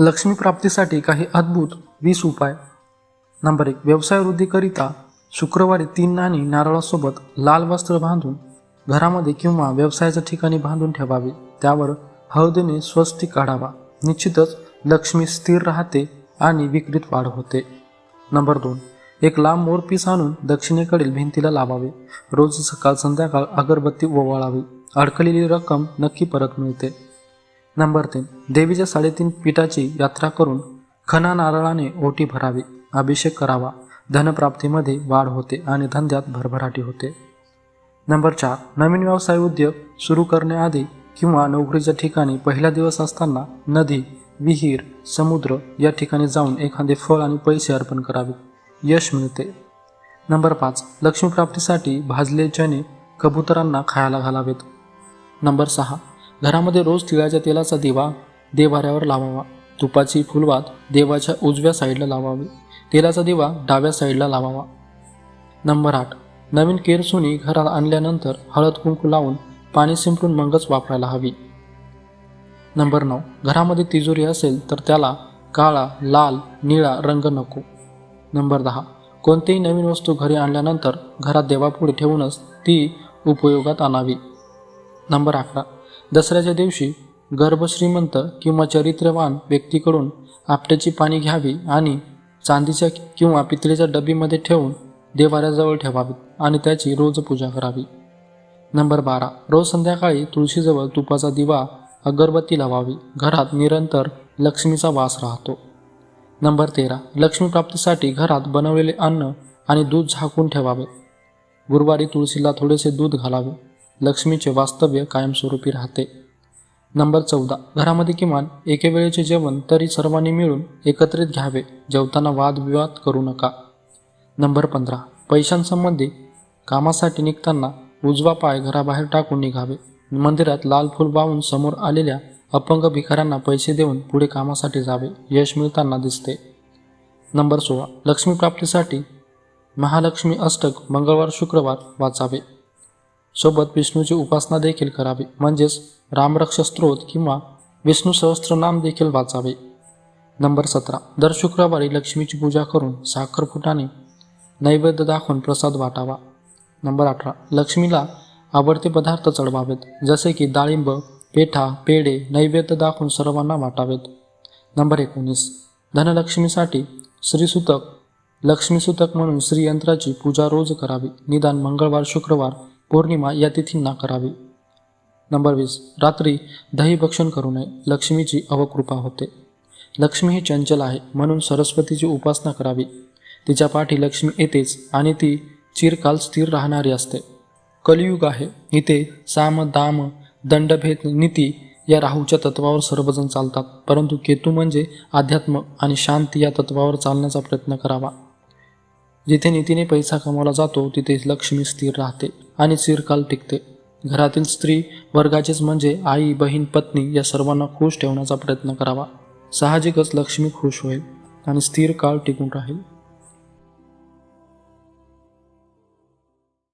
लक्ष्मी प्राप्तीसाठी काही अद्भुत वीस उपाय. नंबर एक व्यवसाय वृद्धीकरिता शुक्रवारी तीन नाणी नारळासोबत लाल वस्त्र बांधून घरामध्ये किंवा व्यवसायाच्या ठिकाणी बांधून ठेवावे. त्यावर हळदीने स्वस्ती काढावा. निश्चितच लक्ष्मी स्थिर राहते आणि विक्रीत वाढ होते. नंबर दोन एक लांब मोरपीस आणून दक्षिणेकडील भिंतीला लावावे. रोज सकाळ संध्याकाळ अगरबत्ती ओवाळावी. अडकलेली रक्कम नक्की परत मिळते. नंबर तीन. देवीच्या साडेतीन पीठाची यात्रा करून खना नारळाने ओटी भरावी. अभिषेक करावा. धनप्राप्तीमध्ये वाढ होते आणि धंद्यात भरभराटी होते. नंबर चार. नवीन व्यवसाय उद्योग सुरू करण्याआधी किंवा नोकरीच्या ठिकाणी पहिला दिवस असताना नदी विहीर समुद्र या ठिकाणी जाऊन एखादे फळ आणि पैसे अर्पण करावे. यश मिळते. नंबर पाच. लक्ष्मीप्राप्तीसाठी भाजले चणे कबुतरांना खायला घालावेत. नंबर सहा. घरामध्ये रोज तिळाच्या तेलाचा दिवा देवाऱ्यावर लावावा. तुपाची फुलवात देवाच्या उजव्या साईडला लावावी. तेलाचा दिवा डाव्या साईडला लावावा. नंबर आठ. नवीन केरसुनी घरात आणल्यानंतर हळद कुंकू लावून पाणी शिंपडून मगच वापरायला हवी. नंबर नऊ. घरामध्ये तिजोरी असेल तर त्याला काळा लाल निळा रंग नको. नंबर दहा. कोणतीही नवीन वस्तू घरी आणल्यानंतर घरात देवापुढे ठेवूनच ती उपयोगात आणावी. नंबर अकरा. दसऱ्याच्या दिवशी गर्भश्रीमंत किंवा चरित्रवान व्यक्तीकडून आपट्याची पाणी घ्यावी आणि चांदीच्या किंवा पितळेच्या डबीमध्ये ठेवून देवाऱ्याजवळ ठेवावी आणि त्याची रोज पूजा करावी. नंबर बारा. रोज संध्याकाळी तुळशीजवळ तुपाचा दिवा अगरबत्ती लावावी. घरात निरंतर लक्ष्मीचा वास राहतो. नंबर तेरा. लक्ष्मी प्राप्तीसाठी घरात बनवलेले अन्न आणि दूध झाकून ठेवावे. गुरुवारी तुळशीला थोडेसे दूध घालावे. लक्ष्मीचे वास्तव्य कायमस्वरूपी राहते. नंबर चौदा. घरामध्ये किमान एके वेळेचे जेवण तरी सर्वांनी मिळून एकत्रित घ्यावे. जेवताना वादविवाद करू नका. नंबर पंधरा. पैशांसंबंधी कामासाठी निघताना उजवा पाय घराबाहेर टाकून निघावे. मंदिरात लाल फूल वाहून समोर आलेल्या अपंग भिकाऱ्यांना पैसे देऊन पुढे कामासाठी जावे. यश मिळताना दिसते. नंबर सोळा. लक्ष्मी प्राप्तीसाठी महालक्ष्मी अष्टक मंगळवार शुक्रवार वाचावे. सोबत विष्णूची उपासना देखील करावी. म्हणजेच रामरक्ष स्त्रोत किंवा विष्णू सहस्त्रनाम देखील वाचावे. नंबर सतरा. दर शुक्रवारी लक्ष्मीची पूजा करून साखरपुटाने नैवेद्य दाखवून प्रसाद वाटावा. नंबर अठरा. लक्ष्मीला आवडते पदार्थ चढवावेत जसे की डाळिंब पेठा पेढे नैवेद्य दाखवून सर्वांना वाटावेत. नंबर एकोणीस. धनलक्ष्मीसाठी श्रीसूतक लक्ष्मीसूतक म्हणून श्रीयंत्राची पूजा रोज करावी. निदान मंगळवार शुक्रवार पौर्णिमा या तिथींना करावी. नंबर वीस. रात्री दही भक्षण करू नये. लक्ष्मीची अवकृपा होते. लक्ष्मी ही चंचल आहे म्हणून सरस्वतीची उपासना करावी. तिच्या पाठी लक्ष्मी येतेच आणि ती चिरकाल स्थिर राहणारी असते. कलियुग आहे. इथे साम दाम दंडभेद नीती या राहूच्या तत्वावर सर्वजण चालतात. परंतु केतू म्हणजे अध्यात्म आणि शांती या तत्वावर चालण्याचा प्रयत्न करावा. जिथे नीतीने पैसा कमावला जातो तिथे लक्ष्मी स्थिर राहते. आणि चिरकाल टिकते. घरातील स्त्री वर्गाचेच म्हणजे आई बहीण पत्नी या सर्वांना खुश ठेवण्याचा प्रयत्न करावा. साहजिकच लक्ष्मी खुश होईल आणि स्थिर काळ टिकून राहील.